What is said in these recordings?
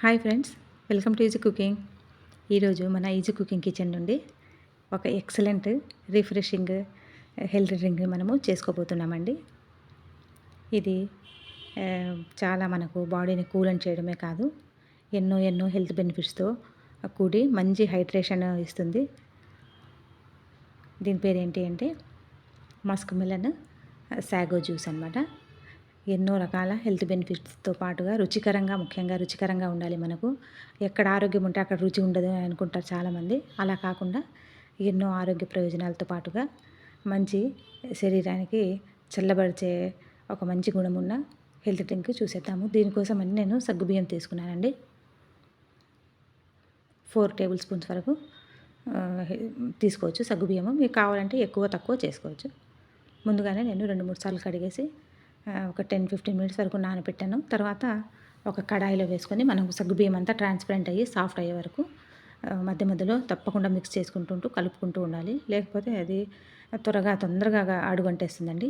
Hi friends welcome to easy cooking. ఈరోజు మన easy cooking kitchen నుండి ఒక ఎక్సలెంట్ రిఫ్రెషింగ్ హెల్త్ డ్రింక్ మనము చేసుకోబోతున్నామండి. ఇది చాలా మనకు బాడీని కూల్ చేయడమే కాదు ఎన్నో ఎన్నో హెల్త్ బెనిఫిట్స్తో కూడి మంచి హైడ్రేషన్ ఇస్తుంది. దీని పేరు ఏంటి అంటే మస్క్ మిలన్ సాగో జ్యూస్ అనమాట ఎన్నో రకాల హెల్త్ బెనిఫిట్స్తో పాటుగా రుచికరంగా ముఖ్యంగా రుచికరంగా ఉండాలి మనకు. ఎక్కడ ఆరోగ్యం ఉంటే అక్కడ రుచి ఉండదు అని అనుకుంటారు చాలామంది. అలా కాకుండా ఎన్నో ఆరోగ్య ప్రయోజనాలతో పాటుగా మంచి శరీరానికి చల్లబరిచే ఒక మంచి గుణం ఉన్న హెల్త్ డ్రింక్ చూసేద్దాము. దీనికోసం అని నేను సగ్గుబియ్యం తీసుకున్నానండి. ఫోర్ టేబుల్ స్పూన్స్ వరకు తీసుకోవచ్చు సగ్గుబియ్యము మీకు కావాలంటే ఎక్కువ తక్కువ చేసుకోవచ్చు. ముందుగానే నేను రెండు మూడు సార్లు కడిగేసి ఒక టెన్ ఫిఫ్టీన్ మినిట్స్ వరకు నానబెట్టాను. తర్వాత ఒక కడాయిలో వేసుకొని మనం సగ్గుబియ్యం అంతా ట్రాన్స్పరెంట్ అయ్యి సాఫ్ట్ అయ్యే వరకు మధ్య మధ్యలో తప్పకుండా మిక్స్ చేసుకుంటుంటూ కలుపుకుంటూ ఉండాలి. లేకపోతే అది త్వరగా తొందరగా అడుగంటేస్తుందండి.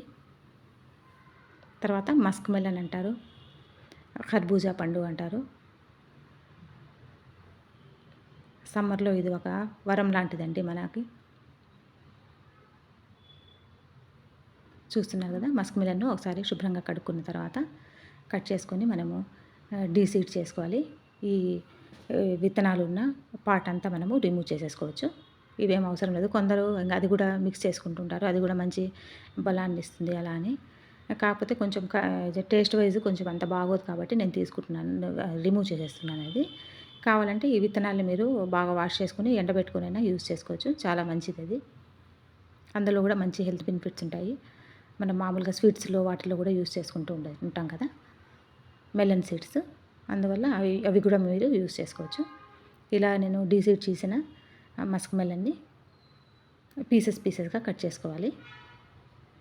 తర్వాత మస్క్ మెలన్ అంటారు ఖర్బూజా పండు అంటారు. సమ్మర్లో ఇది ఒక వరం లాంటిదండి మనకి. చూస్తున్నారు కదా మస్క్ మిలన్ను ఒకసారి శుభ్రంగా కడుక్కున్న తర్వాత కట్ చేసుకొని మనము డీసీడ్ చేసుకోవాలి. ఈ విత్తనాలు ఉన్న పార్ట్ అంతా మనము రిమూవ్ చేసేసుకోవచ్చు. ఇవేం అవసరం లేదు. కొందరు ఇంకా అది కూడా మిక్స్ చేసుకుంటుంటారు. అది కూడా మంచి బలాన్ని ఇస్తుంది అలా అని. కాకపోతే కొంచెం టేస్ట్ వైజ్ కొంచెం అంత బాగోదు కాబట్టి నేను తీసుకుంటున్నాను. రిమూవ్ చేసేస్తున్నాను అది కావాలంటే ఈ విత్తనాలు మీరు బాగా వాష్ చేసుకుని ఎండబెట్టుకునైనా యూజ్ చేసుకోవచ్చు. చాలా మంచిది అది. అందులో కూడా మంచి హెల్త్ బెనిఫిట్స్ ఉంటాయి. మనం మామూలుగా స్వీట్స్లో వాటిలో కూడా యూజ్ చేసుకుంటూ ఉండే ఉంటాం కదా? Melon seeds. అందువల్ల అవి అవి కూడా మీరు యూజ్ చేసుకోవచ్చు. ఇలా నేను డీసీడ్ చేసిన మస్క్ మెలన్ని పీసెస్ పీసెస్గా కట్ చేసుకోవాలి.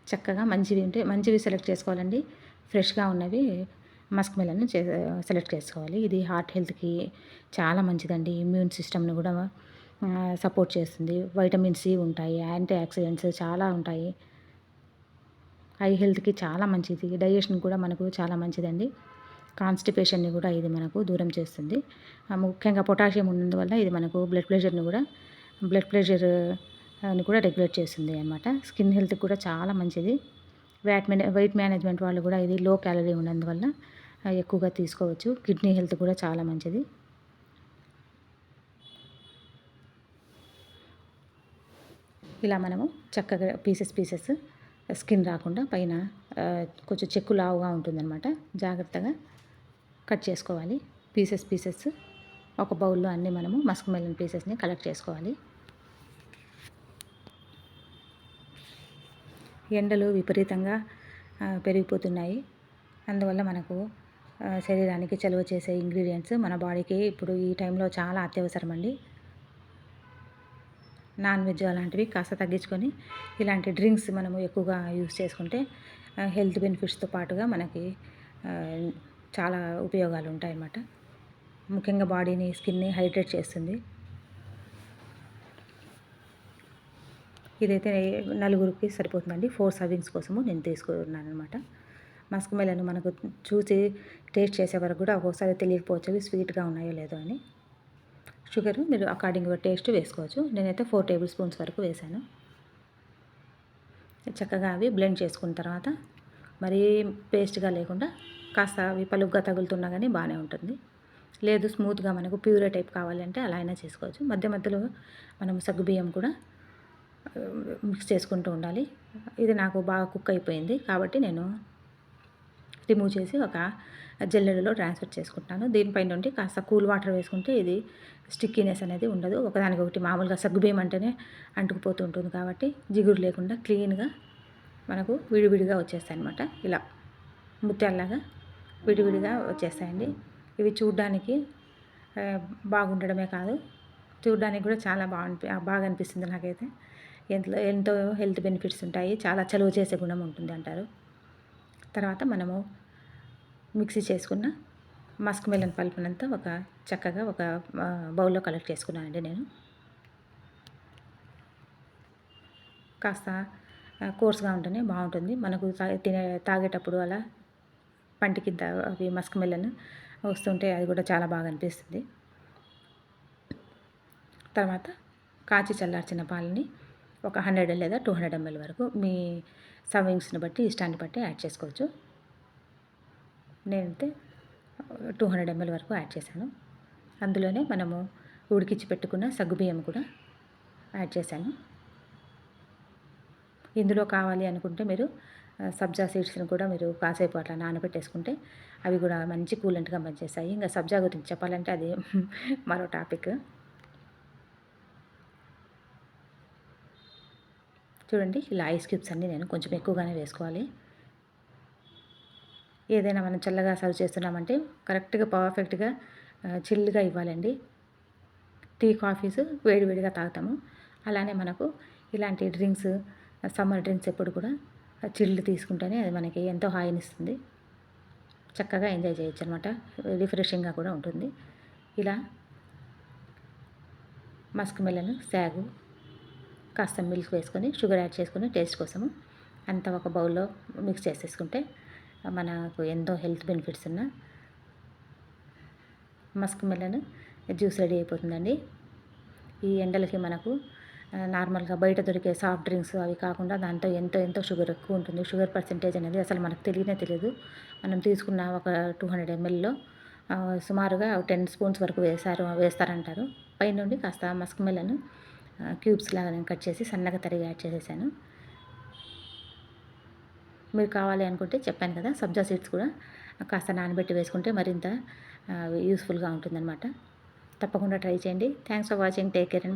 చక్కగా మంచివి ఉంటే మంచివి సెలెక్ట్ చేసుకోవాలండి. ఫ్రెష్గా ఉన్నవి మస్క్ మెలన్ చే సెలెక్ట్ చేసుకోవాలి. ఇది హార్ట్ హెల్త్కి చాలా మంచిదండి. ఇమ్యూన్ సిస్టమ్ని కూడా సపోర్ట్ చేస్తుంది. వైటమిన్ సి ఉంటాయి యాంటీ ఆక్సిడెంట్స్ చాలా ఉంటాయి. ఐ హెల్త్కి చాలా మంచిది. డైజెషన్ కూడా మనకు చాలా మంచిదండి. కాన్స్టిపేషన్ని కూడా ఇది మనకు దూరం చేస్తుంది. ముఖ్యంగా పొటాషియం ఉన్నందువల్ల ఇది మనకు బ్లడ్ ప్రెషర్ని కూడా బ్లడ్ ప్రెషర్ అని కూడా రెగ్యులేట్ చేస్తుంది అనమాట స్కిన్ హెల్త్కి కూడా చాలా మంచిది. వ్యాట్ మేనే వెయిట్ మేనేజ్మెంట్ వాళ్ళు కూడా ఇది లో క్యాలరీ ఉన్నందువల్ల ఎక్కువగా తీసుకోవచ్చు. కిడ్నీ హెల్త్ కూడా చాలా మంచిది. ఇలా మనము చక్కగా పీసెస్ పీసెస్ స్కిన్ రాకుండా పైన కొంచెం చెక్కు లావుగా ఉంటుందన్నమాట. జాగ్రత్తగా కట్ చేసుకోవాలి. పీసెస్ పీసెస్ ఒక బౌల్లో అన్నీ మనము మస్క్ మెలన్ పీసెస్ని కలెక్ట్ చేసుకోవాలి. ఎండలు విపరీతంగా పెరిగిపోతున్నాయి. అందువల్ల మనకు శరీరానికి చలువ చేసే ఇంగ్రీడియంట్స్ మన బాడీకి ఇప్పుడు ఈ టైంలో చాలా అత్యవసరం అండి నాన్ వెజ్ అలాంటివి కాస్త తగ్గించుకొని ఇలాంటి డ్రింక్స్ మనము ఎక్కువగా యూస్ చేసుకుంటే హెల్త్ బెనిఫిట్స్తో పాటుగా మనకి చాలా ఉపయోగాలు ఉంటాయన్నమాట. ముఖ్యంగా బాడీని స్కిన్ని హైడ్రేట్ చేస్తుంది. ఇదైతే నలుగురికి సరిపోతుందండి. ఫోర్ సర్వింగ్స్ కోసము నేను తీసుకున్నాను అనమాట మస్క్ మెలను మనకు చూసి టేస్ట్ చేసే వరకు కూడా ఒక్కోసారి తెలియకపోవచ్చు స్వీట్గా ఉన్నాయో లేదో అని. షుగర్ మీరు అకార్డింగ్ టేస్ట్ వేసుకోవచ్చు. నేనైతే ఫోర్ టేబుల్ స్పూన్స్ వరకు వేశాను. చక్కగా అవి బ్లెండ్ చేసుకున్న తర్వాత మరీ పేస్ట్గా లేకుండా కాస్త అవి పలుగ్గా తగులుతున్నా కానీ బాగానే ఉంటుంది. లేదు స్మూత్గా మనకు ప్యూరే టైప్ కావాలంటే అలా అయినా చేసుకోవచ్చు. మధ్య మధ్యలో మనం సగ్గుబియ్యం కూడా మిక్స్ చేసుకుంటూ ఉండాలి. ఇది నాకు బాగా కుక్ అయిపోయింది కాబట్టి నేను రిమూవ్ చేసి ఒక జల్లెడలో ట్రాన్స్ఫర్ చేసుకుంటాను. దీనిపై నుండి కాస్త కూల్ వాటర్ వేసుకుంటే ఇది స్టిక్కీనెస్ అనేది ఉండదు. ఒకదానికొకటి మామూలుగా సగ్గుబియ్యం అంటేనే అంటుకుపోతూ ఉంటుంది కాబట్టి జిగురు లేకుండా క్లీన్గా మనకు విడివిడిగా వచ్చేస్తాయి అనమాట ఇలా ముత్యాల్లాగా విడివిడిగా వచ్చేస్తాయండి. ఇవి చూడ్డానికి బాగుండడమే కాదు. చూడడానికి కూడా చాలా బాగుంది బాగా అనిపిస్తుంది నాకైతే. ఎంతో ఎంతో హెల్త్ బెనిఫిట్స్ ఉంటాయి. చాలా చలువ చేసే గుణం ఉంటుంది అంటారు. తర్వాత మనము మిక్సీ చేసుకున్న మస్క్ మెలన్ పల్పునంతా ఒక చక్కగా ఒక బౌల్లో కలెక్ట్ చేసుకున్నానండి నేను. కాస్త కోర్స్గా ఉంటేనే బాగుంటుంది. మనకు తినే తాగేటప్పుడు అలా పంటికి అవి మస్క్ మెలన్ వస్తుంటే అది కూడా చాలా బాగా అనిపిస్తుంది. తర్వాత కాచి చల్లార్చిన పాలని ఒక హండ్రెడ్ లేదా టూ హండ్రెడ్ ఎంఎల్ వరకు మీ సర్వింగ్స్ని బట్టి ఇష్టాన్ని బట్టి యాడ్ చేసుకోవచ్చు. నేనైతే టూ హండ్రెడ్ ఎంఎల్ వరకు యాడ్ చేశాను. అందులోనే మనము ఉడికించి పెట్టుకున్న సగ్గుబియ్యం కూడా యాడ్ చేశాను. ఇందులో కావాలి అనుకుంటే మీరు సబ్జా సీడ్స్ని కూడా మీరు కాసేపు అట్లా నానబెట్టేసుకుంటే అవి కూడా మంచి కూలెంట్గా పనిచేస్తాయి. ఇంకా సబ్జా గురించి చెప్పాలంటే అది మరో టాపిక్. చూడండి ఇలా ఐస్ క్యూబ్స్ అన్నీ నేను కొంచెం ఎక్కువగానే వేసుకోవాలి. ఏదైనా మనం చల్లగా సర్వ్ చేస్తున్నామంటే కరెక్ట్గా పర్ఫెక్ట్గా చిల్లుగా ఇవ్వాలండి. టీ కాఫీస్ వేడివేడిగా తాగుతాము. అలానే మనకు ఇలాంటి డ్రింక్స్ సమ్మర్ డ్రింక్స్ ఎప్పుడు కూడా చిల్లు తీసుకుంటేనే అది మనకి ఎంతో హాయినిస్తుంది. చక్కగా ఎంజాయ్ చేయొచ్చు అనమాట రిఫ్రెషింగ్గా కూడా ఉంటుంది. ఇలా మస్క్ మెలను సాగు కాస్త మిల్క్ వేసుకొని షుగర్ యాడ్ చేసుకొని టేస్ట్ కోసము అంతా ఒక బౌల్లో మిక్స్ చేసేసుకుంటే మనకు ఎంతో హెల్త్ బెనిఫిట్స్ ఉన్న మస్క్ మెలన్ జ్యూస్ రెడీ అయిపోతుందండి. ఈ ఎండలకి మనకు నార్మల్గా బయట దొరికే సాఫ్ట్ డ్రింక్స్ అవి కాకుండా దాంతో ఎంతో ఎంతో షుగర్ ఎక్కువ ఉంటుంది. షుగర్ పర్సెంటేజ్ అనేది అసలు మనకు తెలియనే తెలియదు. మనం తీసుకున్న ఒక టూ హండ్రెడ్ ఎంఎల్లో సుమారుగా టెన్ స్పూన్స్ వరకు వేశారు వేస్తారంటారు. పైనుండి కాస్త మస్క్ మెలన్ క్యూబ్స్ లాగా నేను కట్ చేసి సన్నగా తరిగి యాడ్ చేసేసాను. మీరు కావాలి అనుకుంటే చెప్పాను కదా సబ్జా సీడ్స్ కూడా కాస్త నానబెట్టి వేసుకుంటే మరింత యూస్ఫుల్గా ఉంటుందన్నమాట. తప్పకుండా ట్రై చేయండి. Thanks for watching take care and